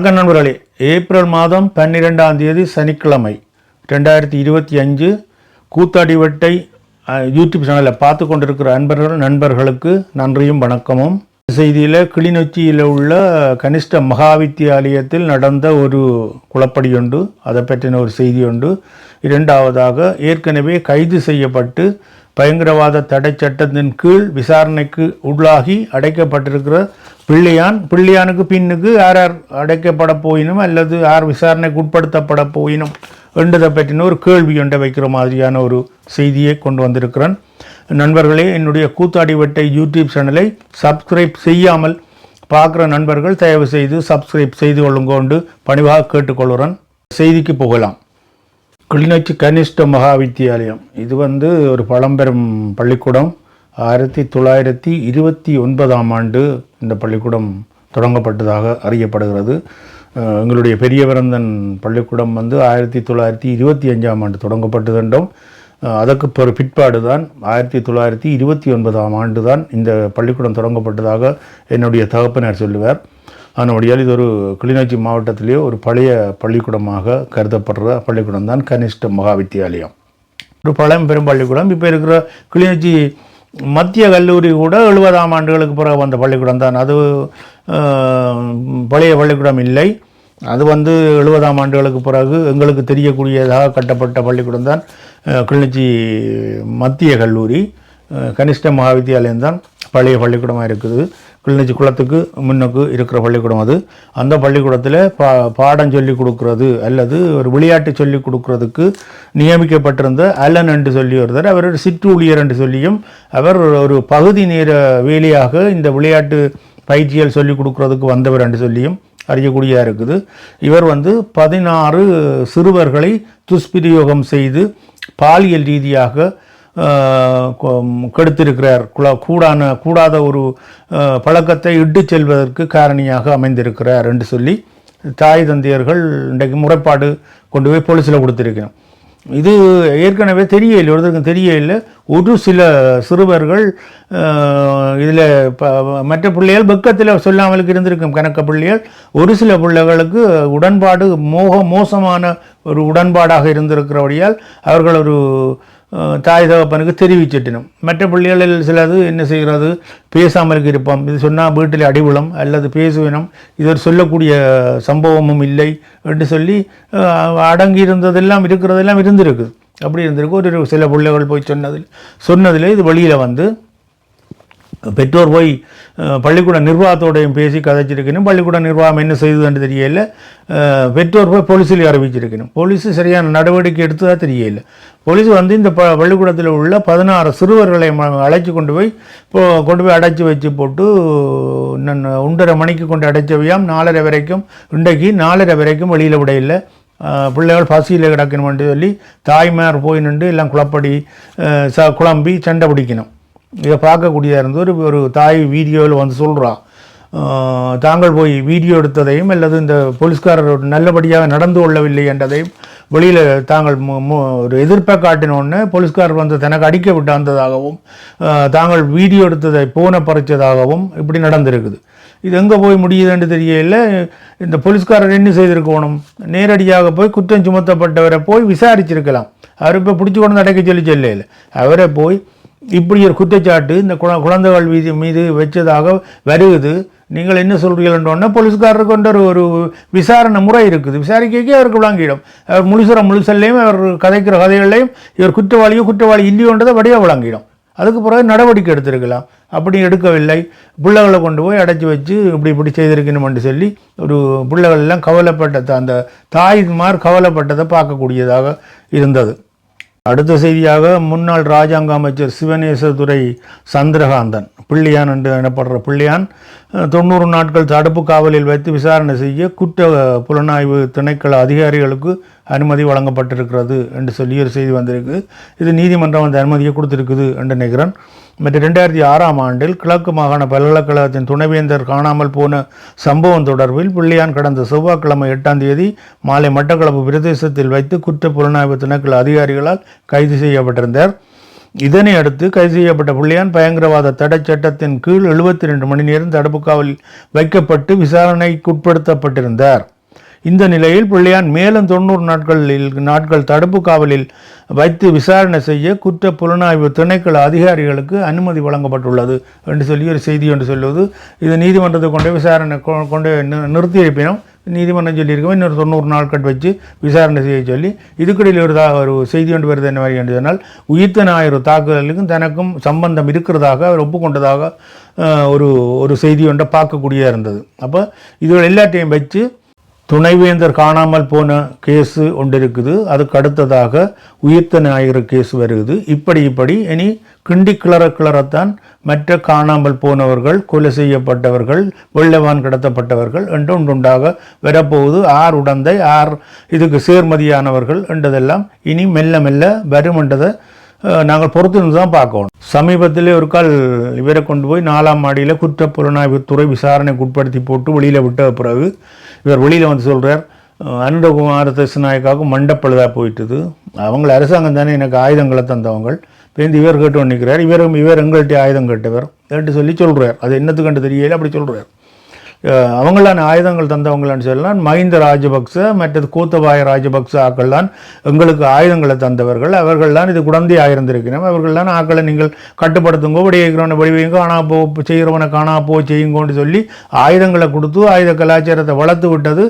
வணக்கம் நண்பர்களே. ஏப்ரல் மாதம் பன்னிரெண்டாம் தேதி சனிக்கிழமை ரெண்டாயிரத்தி இருபத்தி அஞ்சு கூத்தாடிவட்டை யூடியூப் சேனலில் பார்த்து கொண்டிருக்கிற அன்பர்கள் நண்பர்களுக்கு நன்றியும் வணக்கமும். செய்தியில் கிளிநொச்சியில் உள்ள கனிஷ்ட மகாவித்தியாலயத்தில் நடந்த ஒரு குளப்படி உண்டு அதை பற்றின ஒரு செய்தி உண்டு இரண்டாவதாக ஏற்கனவே கைது செய்யப்பட்டு பயங்கரவாத தடை சட்டத்தின் கீழ் விசாரணைக்கு உள்ளாகி அடைக்கப்பட்டிருக்கிற பிள்ளையான் பிள்ளையானுக்கு பின்னுக்கு யார் யார் அடைக்கப்பட போயினும் அல்லது யார் விசாரணைக்கு உட்படுத்தப்பட போயினும் என்றதை பற்றின ஒரு கேள்வி ஒன்றை வைக்கிற மாதிரியான ஒரு செய்தியை கொண்டு வந்திருக்கிறேன். நண்பர்களே என்னுடைய கூத்தாடி வெட்டை யூடியூப் சேனலை சப்ஸ்கிரைப் செய்யாமல் பார்க்குற நண்பர்கள் தயவு செய்து சப்ஸ்கிரைப் செய்து கொள்ளுங்கோண்டு பணிவாக கேட்டுக்கொள்கிறேன். செய்திக்கு போகலாம். கிளிநொச்சி கனிஷ்ட மகா வித்தியாலயம் இது வந்து ஒரு பழம்பெரும் பள்ளிக்கூடம். ஆயிரத்தி தொள்ளாயிரத்தி இருபத்தி ஒன்பதாம் ஆண்டு இந்த பள்ளிக்கூடம் தொடங்கப்பட்டதாக அறியப்படுகிறது. எங்களுடைய பெரியவரந்தன் பள்ளிக்கூடம் வந்து ஆயிரத்தி தொள்ளாயிரத்தி இருபத்தி அஞ்சாம் ஆண்டு தொடங்கப்பட்டதுண்டும் அதற்கு பிற பிற்பாடு தான் ஆயிரத்தி தொள்ளாயிரத்தி இருபத்தி ஒன்பதாம் ஆண்டு தான் இந்த பள்ளிக்கூடம் தொடங்கப்பட்டதாக என்னுடைய தகப்பனார் சொல்லுவார். அதனுடையால் இது ஒரு கிளிநொச்சி மாவட்டத்திலேயே ஒரு பழைய பள்ளிக்கூடமாக கருதப்படுற பள்ளிக்கூடம் தான் கனிஷ்ட மகா வித்தியாலயம் ஒரு பழம்பெரும் பள்ளிக்கூடம். இப்போ இருக்கிற கிளிநொச்சி மத்திய கல்லூரி கூட எழுபதாம் ஆண்டுகளுக்கு பிறகு வந்த பள்ளிக்கூடம் தான். அது பழைய பள்ளிக்கூடம் இல்லை. அது வந்து எழுபதாம் ஆண்டுகளுக்கு பிறகு எங்களுக்கு தெரியக்கூடியதாக கட்டப்பட்ட பள்ளிக்கூடம் தான் கிளிநொச்சி மத்திய கல்லூரி கனிஷ்ட மகாவித்தியாலயம் தான் பழைய பள்ளிக்கூடமாக இருக்குது. கிளிநொச்சி குளத்துக்கு முன்னுக்கு இருக்கிற பள்ளிக்கூடம் அது. அந்த பள்ளிக்கூடத்தில் பா பாடம் சொல்லி கொடுக்கறது அல்லது ஒரு விளையாட்டு சொல்லி கொடுக்கறதுக்கு நியமிக்கப்பட்டிருந்த அல்லன் என்று சொல்லி ஒருத்தர் அவர் ஒரு சிற்றூழியர் என்று சொல்லியும் அவர் ஒரு பகுதி நேர வேலையாக இந்த விளையாட்டு பயிற்சிகள் சொல்லி கொடுக்கறதுக்கு வந்தவர் என்று சொல்லியும் அறியக்கூடியதாக இருக்குது. இவர் வந்து பதினாறு சிறுவர்களை துஷ்பிரயோகம் செய்து பாலியல் ரீதியாக கெடுத்திருக்கிறார். குல- கூடான கூடாத ஒரு பழக்கத்தை இட்டுச் செல்வதற்கு காரணியாக அமைந்திருக்கிறார் என்று சொல்லி தாய் தந்தையர்கள் இன்றைக்கு முறைப்பாடு கொண்டு போய் போலீஸில் கொடுத்திருக்கிறோம் இது ஏற்கனவே தெரியல ஒருத்தருக்கும் தெரியல ஒரு சில சிறுவர்கள் இதில் மற்ற பிள்ளைகள் பக்கத்தில் சொல்லாமலுக்கு இருந்திருக்கும் கணக்க பிள்ளைகள். ஒரு சில பிள்ளைகளுக்கு உடன்பாடு மோக மோசமான ஒரு உடன்பாடாக இருந்திருக்கிறபடியால் அவர்கள் ஒரு தாய் தகப்பனுக்கு தெரிவிச்சிட்டனும். மற்ற பிள்ளைகளில் சிலது என்ன செய்கிறது? பேசாமல் இருப்போம். இது சொன்னால் வீட்டில் அடிவுளம் அல்லது பேசுவினம். இது ஒரு சொல்லக்கூடிய சம்பவமும் இல்லை என்று சொல்லி அடங்கி இருந்ததெல்லாம் இருக்கிறதெல்லாம் இருந்திருக்கு. அப்படி இருந்திருக்கு. ஒரு சில பிள்ளைகள் போய் சொன்னதில் சொன்னதில் இது வெளியில் வந்து பெற்றோர் போய் பள்ளிக்கூட நிர்வாகத்தோடையும் பேசி கதைச்சிருக்கணும். பள்ளிக்கூட நிர்வாகம் என்ன செய்ததுன்னு தெரியல. பெற்றோர் போய் போலீஸில் அறிவிச்சிருக்கணும். போலீஸ் சரியான நடவடிக்கை எடுத்ததா தெரியல. போலீஸ் வந்து இந்த ப பள்ளிக்கூடத்தில் உள்ள பதினாறு சிறுவர்களை அழைச்சி கொண்டு போய் இப்போ கொண்டு போய் அடைச்சி வச்சு போட்டு ஒன்றரை மணிக்கு கொண்டு அடைச்சவையாம் நாலரை வரைக்கும் இன்றைக்கு நாலரை வரைக்கும் வெளியில் விட இல்லை. பிள்ளைகள் பசியில் கிடக்கணும்னு சொல்லி தாய்மார் போய் நின்று எல்லாம் குழப்படி ச குழம்பி சண்டை பிடிக்கணும். இதை பார்க்கக்கூடியதாக இருந்து ஒரு ஒரு தாய் வீடியோவில் வந்து சொல்கிறா தாங்கள் போய் வீடியோ எடுத்ததையும் அல்லது இந்த போலீஸ்காரர் நல்லபடியாக நடந்து கொள்ளவில்லை என்றதையும் வெளியில் தாங்கள் ஒரு எதிர்ப்பை காட்டினோடனே போலீஸ்காரர் வந்து தனக்கு அடிக்க விட்டு வந்ததாகவும் தாங்கள் வீடியோ எடுத்ததை போன பறிச்சதாகவும் இப்படி நடந்திருக்குது. இது எங்கே போய் முடியுதுன்னு தெரியல. இந்த போலீஸ்காரர் என்ன செய்திருக்கணும்? நேரடியாக போய் குற்றம் சுமத்தப்பட்டவரை போய் விசாரிச்சிருக்கலாம். அவர் இப்போ பிடிச்சி கொண்டு நடக்க சொல்லி சொல்லல. அவரை போய் இப்படி ஒரு குற்றச்சாட்டு இந்த குழ குழந்தைகள் மீது மீது வச்சதாக வருகுது. நீங்கள் என்ன சொல்கிறீங்களோன்னா போலீஸ்காரருக்கு கொண்ட ஒரு ஒரு விசாரணை முறை இருக்குது. விசாரிக்கைக்கே அவருக்கு விளங்கிடும். அவர் முழுசுற முழுசல்லையும் அவர் கதைக்கிற கதைகளையும் இவர் குற்றவாளியோ குற்றவாளி இல்லையோன்றதை வடிவாக விளங்கிடும். அதுக்கு பிறகு நடவடிக்கை எடுத்திருக்கலாம். அப்படி எடுக்கவில்லை. பிள்ளைகளை கொண்டு போய் அடைச்சி வச்சு இப்படி இப்படி செய்திருக்கணும்னு சொல்லி ஒரு பிள்ளைகள் எல்லாம் கவலைப்பட்ட அந்த தாய்மார் கவலைப்பட்டதை பார்க்கக்கூடியதாக இருந்தது. அடுத்த செய்தியாக முன்னாள் ராஜாங்க அமைச்சர் சிவநேசதுரை சந்திரகாந்தன். பிள்ளையான் என்று எனப்படுற பிள்ளையான் தொண்ணூறு நாட்கள் தடுப்பு காவலில் வைத்து விசாரணை செய்ய குற்ற புலனாய்வு திணைக்கள அதிகாரிகளுக்கு அனுமதி வழங்கப்பட்டிருக்கிறது என்று சொல்லி ஒரு செய்தி வந்திருக்கு. இது நீதிமன்றம் அந்த அனுமதியை கொடுத்திருக்குது என்று நினைக்கிறேன். மற்ற ரெண்டாயிரத்தி ஆறாம் ஆண்டில் கிழக்கு மாகாண பல்கலைக்கழகத்தின் துணைவேந்தர் காணாமல் போன சம்பவம் தொடர்பில் பிள்ளையான் கடந்த செவ்வாய்க்கிழமை எட்டாம் தேதி மாலை மட்டக்களப்பு பிரதேசத்தில் வைத்து குற்ற புலனாய்வு திணைக்கள அதிகாரிகளால் கைது செய்யப்பட்டிருந்தார். இதனை அடுத்து கைது செய்யப்பட்ட புள்ளியான் பயங்கரவாத தடை சட்டத்தின் கீழ் எழுபத்தி ரெண்டு மணி நேரம் தடுப்பு காவலில் வைக்கப்பட்டு விசாரணைக்குட்படுத்தப்பட்டிருந்தார். இந்த நிலையில் பிள்ளையான் மேலும் தொண்ணூறு நாட்களில் நாட்கள் தடுப்பு காவலில் வைத்து விசாரணை செய்ய குற்ற புலனாய்வு திணைக்கள அதிகாரிகளுக்கு அனுமதி வழங்கப்பட்டுள்ளது என்று சொல்லி ஒரு செய்தி என்று சொல்லுவது. இது நீதிமன்றத்தை கொண்டே விசாரணை கொ- கொண்டு நிறுத்தி இருப்பினும் நீதிமன்றம் சொல்லியிருக்கோம் இன்னொரு தொண்ணூறு நாட்கள் வச்சு விசாரணை செய்ய சொல்லி இதுக்கிடையில் ஒரு தா- ஒரு செய்தி ஒன்று வருது என்ன மாதிரி என்று சொன்னால் உயிர்த்த ஞாயிறு தாக்குதலுக்கும் தனக்கும் சம்பந்தம் இருக்கிறதாக அவர் ஒப்புக்கொண்டதாக ஒரு ஒரு செய்தி ஒன்றை பார்க்கக்கூடியதாக இருந்தது. அப்போ இதுகள் எல்லாத்தையும் வச்சு துணைவேந்தர் காணாமல் போன கேஸு ஒன்று இருக்குது அதுக்கு அடுத்ததாக உயிர்த்த ஞாயிறு கேஸ் வருகுது. இப்படி இப்படி இனி கிண்டி கிளற கிளறத்தான் மற்ற காணாமல் போனவர்கள் கொலை செய்யப்பட்டவர்கள் வெள்ளவான் கடத்தப்பட்டவர்கள் என்று ஒன்றுண்டாக வரப்போகுது. ஆர் உடந்தை ஆர் இதுக்கு சேர்மதியானவர்கள் என்றதெல்லாம் இனி மெல்ல மெல்ல வரும் என்றதை நாங்கள் பொறுத்திருந்து தான் பார்க்கணும். சமீபத்திலே ஒரு கால் இவரை கொண்டு போய் நாலாம் மாடியில் குற்றப் புலனாய்வுத்துறை விசாரணைக்கு உட்படுத்தி போட்டு வெளியில் விட்ட பிறகு இவர் வெளியில் வந்து சொல்கிறார் அனந்தகுமார தசநாயக்காவுக்கு மண்டப்பழுதாக போயிட்டுது. அவங்கள அரசாங்கம் தானே எனக்கு ஆயுதங்களை தந்தவங்க. பேருந்து இவர் கேட்டு நிற்கிறார். இவரும் இவர் எங்கள்கிட்ட ஆயுதம் கேட்டவர். கேட்டு சொல்லி சொல்கிறார் அது என்னத்துக்கு கண்டு தெரியல அப்படி சொல்கிறார் அவங்களான ஆயுதங்கள் தந்தவங்களான்னு சொல்லலாம். மஹிந்த ராஜபக்ச மற்றது கூத்தபாய ராஜபக்ச ஆக்கள் தான் எங்களுக்கு ஆயுதங்களை தந்தவர்கள். அவர்கள் தான் இது குழந்தையாக இருந்திருக்கிறோம் அவர்கள் தான் ஆக்களை நீங்கள் கட்டுப்படுத்துங்க படி வைங்க ஆனால் போ செய்கிறவனை காணா போ செய்யுங்கன்னு சொல்லி ஆயுதங்களை கொடுத்து ஆயுத கலாச்சாரத்தை வளர்த்து விட்டது.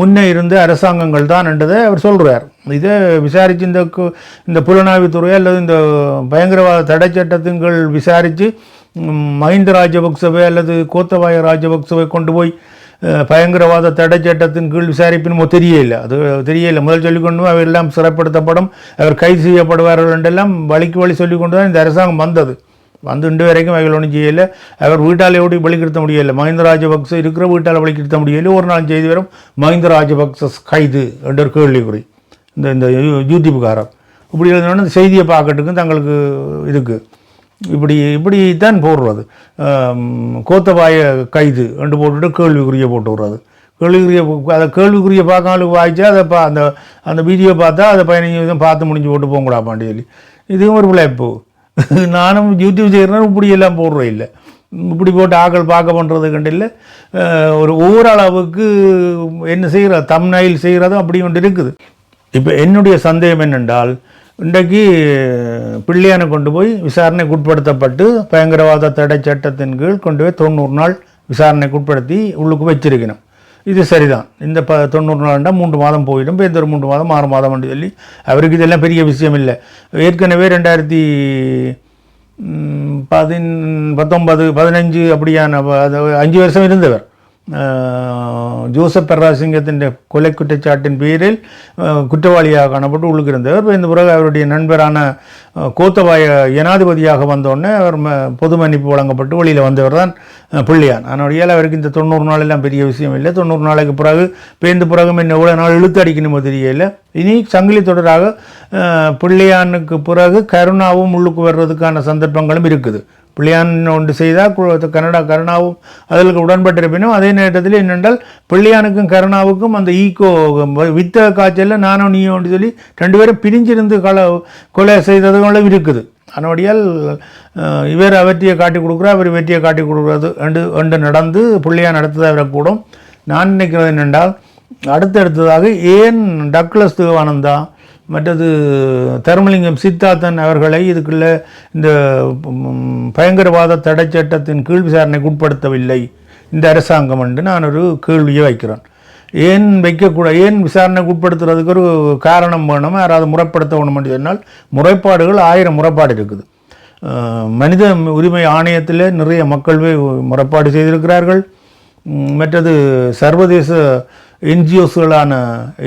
முன்னே இருந்த அரசாங்கங்கள் தான் என்றதை அவர் சொல்கிறார் இதை விசாரித்து இந்த கு- இந்த புலனாய்வுத்துறையோ அல்லது இந்த பயங்கரவாத தடை சட்டத்தின் விசாரித்து மஹிந்த ராஜபக்சவை அல்லது கோத்தபாய ராஜபக்சவை கொண்டு போய் பயங்கரவாத தடை சட்டத்தின் கீழ் விசாரிப்பினுமோ தெரியல அது தெரியல முதல் சொல்லிக்கொண்டு அவர் எல்லாம் சிறப்படுத்தப்படும் அவர் கைது செய்யப்படுவார்கள் என்றெல்லாம் வழிக்கு வழி சொல்லிக்கொண்டு தான் இந்த அரசாங்கம் வந்தது வந்து இன்று வரைக்கும் அவைகள் ஒன்றும் செய்யலை அவர் வீட்டால் எப்படி வெளிக்கிருத்த முடியலை மஹிந்த ராஜபக்ச இருக்கிற வீட்டால் வெளிக்கிருத்த முடியலை ஒரு நாள் செய்தி வரும் மஹிந்த ராஜபக்ச கைது என்ற ஒரு கேள்விக்குறி இந்த இந்த யூ- யூடியூப்காரர் இப்படி எழுதினோடனே இந்த செய்தியை பார்க்கறதுக்கும் தங்களுக்கு இதுக்கு இப்படி இப்படி தான் போடுறது. கோத்தபாய கைது ரெண்டு போட்டுட்டு கேள்விக்குரிய போட்டு விடுறது. கேள்விக்குரிய அதை கேள்விக்குரிய பார்க்காமலுக்கு வாய்ச்சா அதை பா அந்த அந்த வீடியோ பார்த்தா அதை பதினஞ்சு நிமிஷம் பார்த்து முடிஞ்சு போட்டு போங்கடாப்பான்னு சொல்லி. இதுவும் ஒரு பிழைப்பு நானும் யூடியூப் செய்கிறேன் இப்படி எல்லாம் போடுறோம் இல்லை. இப்படி போட்டு ஆக்கள் பார்க்க பண்ணுறது கண்டில்ல ஒரு ஓரளவுக்கு என்ன செய்கிற தம்னைல் செய்கிறதும் அப்படி ஒன்று இருக்குது. இப்போ என்னுடைய சந்தேகம் என்னென்றால் இன்றைக்கு பிள்ளையான கொண்டு போய் விசாரணைக்கு உட்படுத்தப்பட்டு பயங்கரவாத தடை சட்டத்தின் கீழ் கொண்டு போய் தொண்ணூறு நாள் விசாரணைக்கு உட்படுத்தி உள்ளுக்கு வச்சிருக்கணும். இது சரிதான். இந்த ப தொண்ணூறு நாள்டா மூன்று மாதம் போயிடும். இப்போ ஒரு மூன்று மாதம் ஆறு மாதம் சொல்லி அவருக்கு இதெல்லாம் பெரிய விஷயம் இல்லை. ஏற்கனவே ரெண்டாயிரத்தி பதின் பத்தொன்பது பதினஞ்சு அப்படியான அஞ்சு வருஷம் இருந்தவர். ஜோசப் பெர்ராசிங்கத்தின் கொலை குற்றச்சாட்டின் பேரில் குற்றவாளியாக காணப்பட்டு உள்ளுக்கு இருந்தவர் இந்த பிறகு அவருடைய நண்பரான கோத்தபாய ஜனாதிபதியாக வந்தோடனே அவர் ம- பொது மன்னிப்பு வழங்கப்பட்டு வெளியில் வந்தவர் தான் பிள்ளையான் அதனுடைய அவருக்கு இந்த தொண்ணூறு நாள் எல்லாம் பெரிய விஷயம் இல்லை தொண்ணூறு நாளைக்கு பிறகு பேருந்து பிறகு என்ன எவ்வளோ நாள் இழுத்து அடிக்கணுமோ தெரியல இனி சங்கிலி தொடராக பிள்ளையானுக்கு பிறகு கருணாவும் உள்ளுக்கு வர்றதுக்கான சந்தர்ப்பங்களும் இருக்குது பிள்ளையான் ஒன்று செய்தால் கனடா கருணாவும் அதற்கு உடன்பட்டிருப்பினும் அதே நேரத்தில் என்னென்றால் பிள்ளையானுக்கும் கருணாவுக்கும் அந்த ஈக்கோ வித்த காய்ச்சலில் நானும் நீயும் ஒன்று சொல்லி ரெண்டு பேரும் பிரிஞ்சிருந்து கல கொலை செய்ததுகளும் இருக்குது. அதனுடையால் இவர் வெற்றியை காட்டி கொடுக்குறா அவர் வெற்றியை காட்டி கொடுக்குறது என்று என்று நடந்து பிள்ளையான் நடத்ததாக வரக்கூடும். நான் நினைக்கிறது என்னென்றால் அடுத்தடுத்ததாக ஏன் டக்ளஸ் தேவானந்தா மற்றது தர்மலிங்கம் சித்தார்த்தன் அவர்களை இதுக்குள்ள இந்த பயங்கரவாத தடை சட்டத்தின் கீழ் விசாரணைக்கு உட்படுத்தவில்லை. இந்த அரசாங்கம் என்று நான் ஒரு கேள்வியை வைக்கிறேன். ஏன் வைக்கக்கூடாது ஏன் விசாரணைக்கு உட்படுத்துறதுக்கு ஒரு காரணம் வேணும்? யாராவது முறைப்படுத்த வேணும்னு சொன்னால் முறைப்பாடுகள் ஆயிரம் முறைப்பாடு இருக்குது. மனித உரிமை ஆணையத்தில் நிறைய மக்கள் முறைப்பாடு செய்திருக்கிறார்கள். மற்றது சர்வதேச என்ஜிஓஸ்களான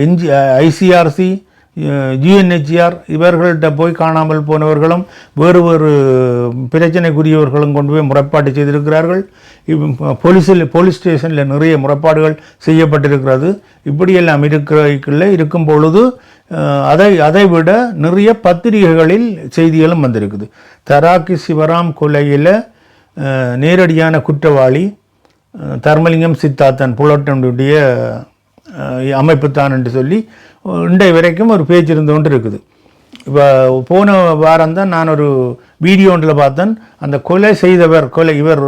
என்ஜி ஐசிஆர்சி ஜிஎன்ஹெச்ஆர் இவர்கள்ட்ட போய் காணாமல் போனவர்களும் வேறு வேறு பிரச்சனைக்குரியவர்களும் கொண்டு போய் முறைப்பாடு செய்திருக்கிறார்கள். இவ் போலீஸில் போலீஸ் ஸ்டேஷனில் நிறைய முறைப்பாடுகள் செய்யப்பட்டிருக்கிறது. இப்படியெல்லாம் இருக்கிற இருக்கும் பொழுது அதை அதை விட நிறைய பத்திரிகைகளில் செய்திகளும் வந்திருக்குது. தராக்கி சிவராம் கொலையில் நேரடியான குற்றவாளி தர்மலிங்கம் சித்தார்த்தன் புலட்டனுடைய அமைப்பு தான் என்று சொல்லி இன்றைய வரைக்கும் ஒரு பேச்சு இருந்து கொண்டு இருக்குது இப்போ போன வாரம் தான் நான் ஒரு வீடியோ ஒன்றில் பார்த்தேன் அந்த கொலை செய்தவர் கொலை இவர்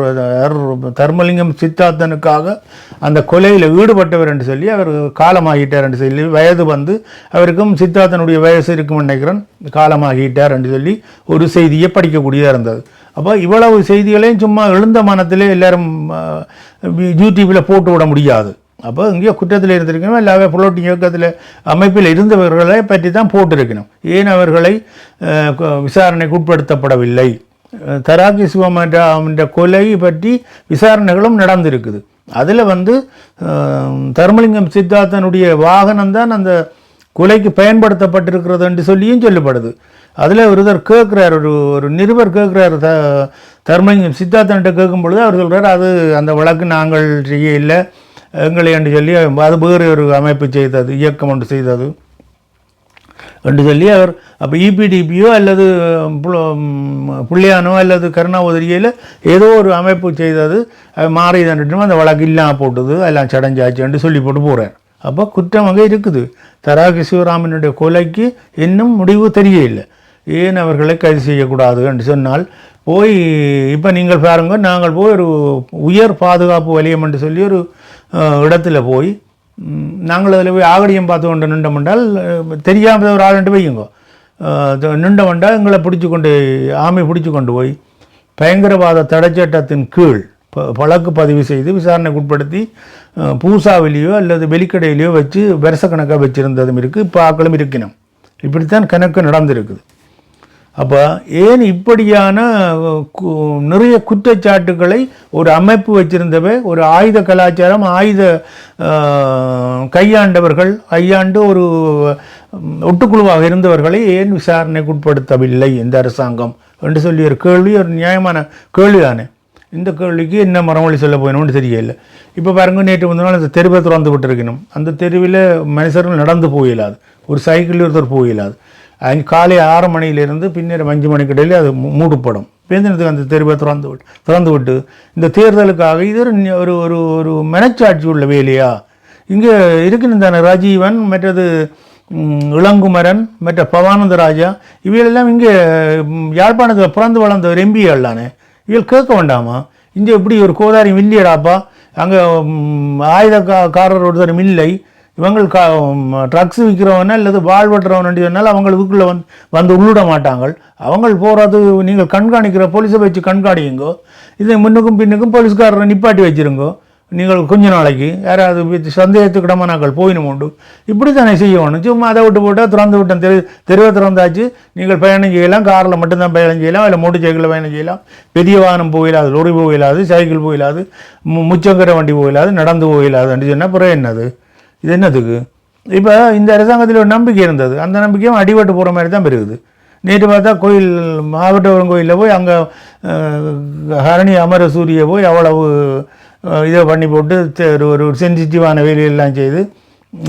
தர்மலிங்கம் சித்தார்த்தனுக்காக அந்த கொலையில் ஈடுபட்டவர் என்று சொல்லி அவர் காலமாகிட்டார் என்று சொல்லி வயது வந்து அவருக்கும் சித்தார்த்தனுடைய வயசு இருக்கும் நினைக்கிறேன் காலமாகிட்டார் என்று சொல்லி ஒரு செய்தியை படிக்கக்கூடியதாக இருந்தது அப்போ இவ்வளவு செய்திகளையும் சும்மா எழுந்த மனத்திலே எல்லாரும் யூடியூப்பில் போட்டு விட முடியாது அப்போ இங்கேயோ குற்றத்தில் இருந்திருக்கணும் எல்லாவே புலோட்டிங் இயக்கத்தில் அமைப்பில் இருந்தவர்களை பற்றி தான் போட்டிருக்கணும். ஏன் அவர்களை விசாரணைக்கு உட்படுத்தப்படவில்லை? தராக்கி சிவமன்ற என்ற கொலை பற்றி விசாரணைகளும் நடந்திருக்குது. அதில் வந்து தர்மலிங்கம் சித்தார்த்தனுடைய வாகனம் தான் அந்த கொலைக்கு பயன்படுத்தப்பட்டிருக்கிறது என்று சொல்லியும் சொல்லப்படுது. அதில் ஒருத்தர் கேட்குறார் ஒரு ஒரு நிருபர் கேட்குறார் த தர்மலிங்கம் சித்தார்த்தன்ட்ட கேட்கும் பொழுது அவர் சொல்கிறார் அது அந்த வழக்கு நாங்கள் செய்ய இல்லை எங்களை என்று சொல்லி அது வேறு ஒரு அமைப்பு செய்தது இயக்கம் ஒன்று செய்தது. என்று சொல்லி அவர் அப்போ இபிடிபியோ அல்லது புல- புள்ளியானோ அல்லது கருணாவுதரியில் ஏதோ ஒரு அமைப்பு செய்தது அது மாறி தண்டுட்டும் அந்த வழக்கு இல்லாமல் போட்டது எல்லாம் சடஞ்சாச்சுன்னு சொல்லி போட்டு போகிறேன் அப்போ குற்றம் அங்கே இருக்குது. தராகி சிவராமனுடைய கொலைக்கு இன்னும் முடிவு தெரியவில்லை. ஏன் அவர்களை கைது செய்யக்கூடாது என்று சொன்னால் போய் இப்போ நீங்கள் பாருங்கள் நாங்கள் போய் ஒரு உயர் பாதுகாப்பு வலயம் என்று சொல்லி ஒரு இடத்துல போய் நாங்கள் அதில் போய் ஆகடியம் பார்த்து கொண்டு நின்றோம்னால் தெரியாத ஒரு ஆளுண்டு வையுங்க. நின்றவண்டா எங்களை பிடிச்சி கொண்டு ஆமை பிடிச்சி கொண்டு போய் பயங்கரவாத தடைச்சட்டத்தின் கீழ் ப- வழக்கு பதிவு செய்து விசாரணைக்கு உட்படுத்தி பூசாவிலேயோ அல்லது வெளிக்கடையிலையோ வச்சு வருஷக்கணக்காக வச்சுருந்ததும் இருக்குது இப்போ ஆக்களும் இருக்கணும் இப்படித்தான் கணக்கு நடந்திருக்குது. அப்போ ஏன் இப்படியான கு- நிறைய குற்றச்சாட்டுகளை ஒரு அமைப்பு வச்சிருந்தவை ஒரு ஆயுத கலாச்சாரம் ஆயுத கையாண்டவர்கள் கையாண்டு ஒரு ஒட்டுக்குழுவாக இருந்தவர்களை ஏன் விசாரணைக்கு உட்படுத்தவில்லை இந்த அரசாங்கம்? என்று சொல்லி ஒரு கேள்வி ஒரு நியாயமான கேள்வி தானே. இந்த கேள்விக்கு என்ன மரமொழி சொல்ல போயணும்னு தெரியல. இப்போ பாருங்க நேற்று வந்த நாள் அந்த தெருவை திறந்து விட்டுருக்கணும். அந்த தெருவில் மனுஷர்கள் நடந்து போயிடாது ஒரு சைக்கிள் ஒருத்தர் போயிடாது அங்கே காலை ஆறு மணியிலிருந்து பின்னர் அஞ்சு மணிக்கு இடையில அது மூடப்படும். பேந்தினத்துக்கு அந்த தெருவை திறந்து விட்டு திறந்து விட்டு இந்த தேர்தலுக்காக இது ஒரு ஒரு ஒரு ஒரு மனச்சாட்சி உள்ள வேலையா? இங்கே இருக்கணும் தானே ராஜீவன் மற்றது இளங்குமரன் மற்ற பவானந்த ராஜா இவையெல்லாம் இங்கே யாழ்ப்பாணத்தில் பிறந்து வளர்ந்த ஒரு எம்பிகள் தானே? இவள் கேட்க வேண்டாமா? இங்கே இப்படி ஒரு கோதாரி இல்லையடாப்பா அங்கே ஆயுதக்காரர் ஒருத்தரும் இல்லை. இவங்கள் கா ட்ரக்ஸ் விற்கிறவன அல்லது வாழ் வெட்டுறவன் சொன்னால் அவங்க வந்து வந்து உள்ளிட மாட்டாங்க அவங்க போகிறது நீங்கள் கண்காணிக்கிற போலீஸை வச்சு கண்காணியுங்கோ இதை முன்னுக்கும் பின்னுக்கும் போலீஸ்காரரை நிப்பாட்டி வச்சிருங்கோ நீங்கள் கொஞ்ச நாளைக்கு யாராவது சந்தேகத்துக்கிடமா நாங்கள் போயினும் உண்டு. இப்படி தானே செய்யணும். சும்மா அதை விட்டு போட்டால் திறந்து விட்டேன் தெரு தெருவை திறந்தாச்சு நீங்கள் பயணம் செய்யலாம் காரில் மட்டும்தான் பயணம் செய்யலாம் இல்லை மோட்டர் சைக்கிளில் பயணம் செய்யலாம். பெரிய வாகனம் போயிடாது லொரி போயிடாது சைக்கிள் போயிடாது மு வண்டி போயிடாது நடந்து போயிடாதுன்னு சொன்னால் அப்புறம் என்னது? இது என்னதுக்கு? இப்போ இந்த அரசாங்கத்தில் ஒரு நம்பிக்கை இருந்தது. அந்த நம்பிக்கையும் அடிபட்டு போகிற மாதிரி தான் பெருகுது. நேற்று பார்த்தா கோயில் மாவட்டவரம் கோயிலில் போய் அங்கே ஹரணி அமரசூரிய போய் அவ்வளவு இதை பண்ணி போட்டு ஒரு ஒரு சென்சிட்டிவான வேலையெல்லாம் செய்து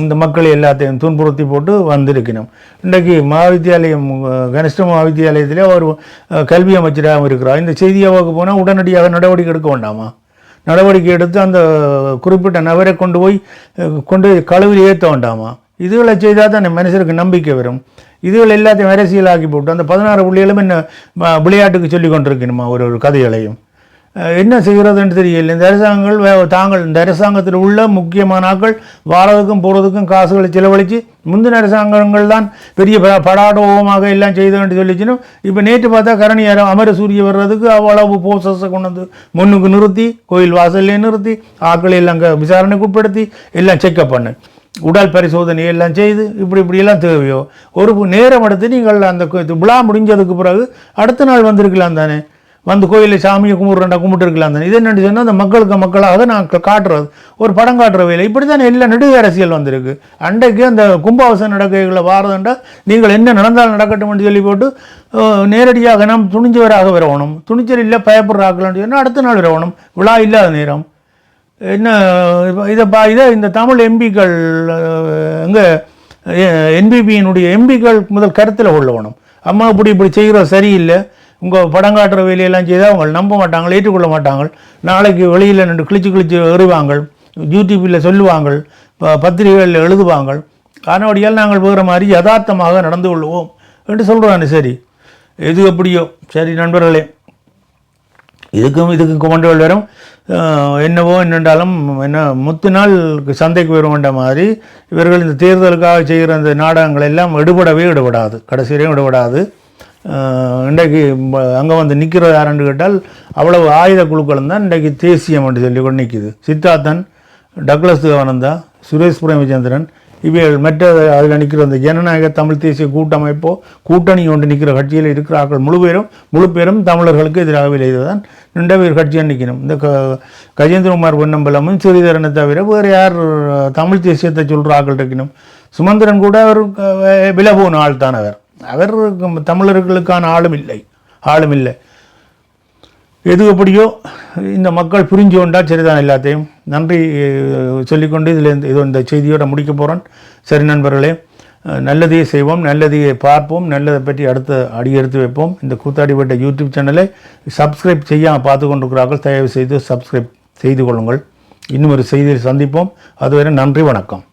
இந்த மக்களை எல்லாத்தையும் துன்புறுத்தி போட்டு வந்திருக்கணும். இன்றைக்கு மகாவித்தியாலயம் கனிஷ்ட மகாவித்தியாலயத்திலே அவர் கல்வி அமைச்சராகவும் இருக்கிறார். இந்த செய்தியாவுக்கு போனால் உடனடியாக நடவடிக்கை எடுக்க வேண்டாமா? நடவடிக்கை எடுத்து அந்த குறிப்பிட்ட நபரை கொண்டு போய் கொண்டு போய் கழுவில் ஏற்ற வேண்டாமா? இதுகளை செய்தால் தான் மனுஷருக்கு நம்பிக்கை வரும். இதுகள் எல்லாத்தையும் அரசியலாக்கி போட்டு அந்த பதினாறு புள்ளிகளும் என்ன விளையாட்டுக்கு சொல்லி கொண்டிருக்கணுமா? ஒரு ஒரு கதைகளையும். என்ன செய்கிறதுன்னு தெரியல. இந்த அரசாங்கங்கள் வே- தாங்கள் இந்த அரசாங்கத்தில் உள்ள முக்கியமான ஆட்கள் வாரதுக்கும் போகிறதுக்கும் காசுகளை செலவழித்து முந்தின அரசாங்கங்கள் தான் பெரிய ப- எல்லாம் செய்தோன்னு சொல்லிச்சுன்னு இப்போ நேற்று பார்த்தா கரணி அமர சூரிய வர்றதுக்கு அவ்வளவு போசஸை கொண்டு வந்து முன்னுக்கு நிறுத்தி கோயில் வாசல்லே நிறுத்தி ஆக்களை எல்லாம் விசாரணைக்கு உட்படுத்தி எல்லாம் செக்கப் பண்ணு. உடல் பரிசோதனை எல்லாம் செய்து இப்படி இப்படியெல்லாம் தேவையோ? ஒரு நேரம் எடுத்து நீங்கள் அந்த விழா முடிஞ்சதுக்கு பிறகு அடுத்த நாள் வந்திருக்கலாம் தானே? வந்து கோயிலில் சாமியை கும்பிட்றண்டா கும்பிட்டு இருக்கலாம் இதை இது சொன்னால் அந்த மக்களுக்கு மக்களாக நான் காட்டுறது. ஒரு படம் காட்டுற வேலை. இப்படி தான் எல்லா நெடுக அரசியல் வந்திருக்கு. அன்றைக்கு அந்த கும்பாவசம் நடக்கைகளை வாரதுண்டா நீங்கள் என்ன நடந்தாலும் நடக்கட்டும்னு சொல்லி போட்டு நேரடியாக நாம் துணிஞ்சவராக வரவணும் துணிச்சல் இல்லை பயப்படுறாக்கலாம்னு சொன்னால் அடுத்த நாள் வரணும். விழா இல்லாத நேரம். என்ன இதை பா இதை இந்த தமிழ் எம்பிக்கள் எங்கே என்பிபியினுடைய எம்பிக்கள் முதல் கருத்தில் கொள்ளவணும் அம்மா இப்படி இப்படி செய்கிறது சரியில்லை. உங்கள் படம் காட்டுற வேலையெல்லாம் செய்தால் அவங்க நம்ப மாட்டாங்க ஏற்றுக்கொள்ள மாட்டாங்க. நாளைக்கு வெளியில் நின்று கிழிச்சு கிழிச்சு எறிவாங்க யூடியூப்பில் சொல்லுவாங்க பத்திரிகைகளில் எழுதுவாங்க. அதனோடியால் நாங்கள் போகிற மாதிரி யதார்த்தமாக நடந்து கொள்வோம் என்று சொல்கிறாங்க சரி. எது எப்படியோ சரி நண்பர்களே. இதுக்கும் இதுக்கும் கொமண்டுகள் வரும். என்னவோ என்னென்றாலும் என்ன முத்து நாள் சந்தைக்கு வருவன்ற மாதிரி இவர்கள் இந்த தேர்தலுக்காக செய்கிற இந்த நாடகங்கள் எல்லாம் எடுபடவே எடுபடாது. கடைசியிலையும் எடுபடாது. இன்றைக்கு அங்கே வந்து நிற்கிறது யாருன்னு கேட்டால் அவ்வளவு ஆயுத குழுக்களும் தான் இன்றைக்கு தேசியம் என்று சொல்லி கொண்டு நிற்கிது. சித்தார்த்தன் டக்ளஸ் தேவானந்தா சுரேஷ் பிரேமச்சந்திரன் இவைகள் மற்ற அதில் நிற்கிற அந்த ஜனநாயக தமிழ் தேசிய கூட்டமைப்போ கூட்டணி ஒன்று நிற்கிற கட்சியில் இருக்கிற ஆட்கள் முழு பேரும் முழு பேரும் தமிழர்களுக்கு எதிராக விளைவதுதான் நின்ற பேர் கட்சியாக நிற்கணும் இந்த க கஜேந்திரகுமார் பொன்னம்பலமும் ஸ்ரீதரனை தவிர வேறு யார் தமிழ் தேசியத்தை சொல்கிற ஆட்கள் இருக்கணும் சுமந்திரன் கூட அவர் அஹ், ஆள் தான் அவர். அவர் தமிழர்களுக்கான ஆளும் இல்லை ஆளும் இல்லை. எது எப்படியோ இந்த மக்கள் புரிஞ்சு கொண்டால் சரிதான் எல்லாத்தையும். நன்றி சொல்லிக்கொண்டு இதில் இந்த இது இந்த செய்தியோட முடிக்க போகிறேன் சரி நண்பர்களே நல்லதையே செய்வோம் நல்லதையே பார்ப்போம் நல்லதை பற்றி அடுத்த அடி எடுத்து வைப்போம். இந்த கூத்தாடிப்பட்ட யூடியூப் சேனலை சப்ஸ்கிரைப் செய்யாமல் பார்த்து கொண்டிருக்கிறார்கள் தயவு செய்து சப்ஸ்கிரைப் செய்து கொள்ளுங்கள். இன்னும் ஒரு செய்தியை சந்திப்போம். அதுவரை நன்றி வணக்கம்.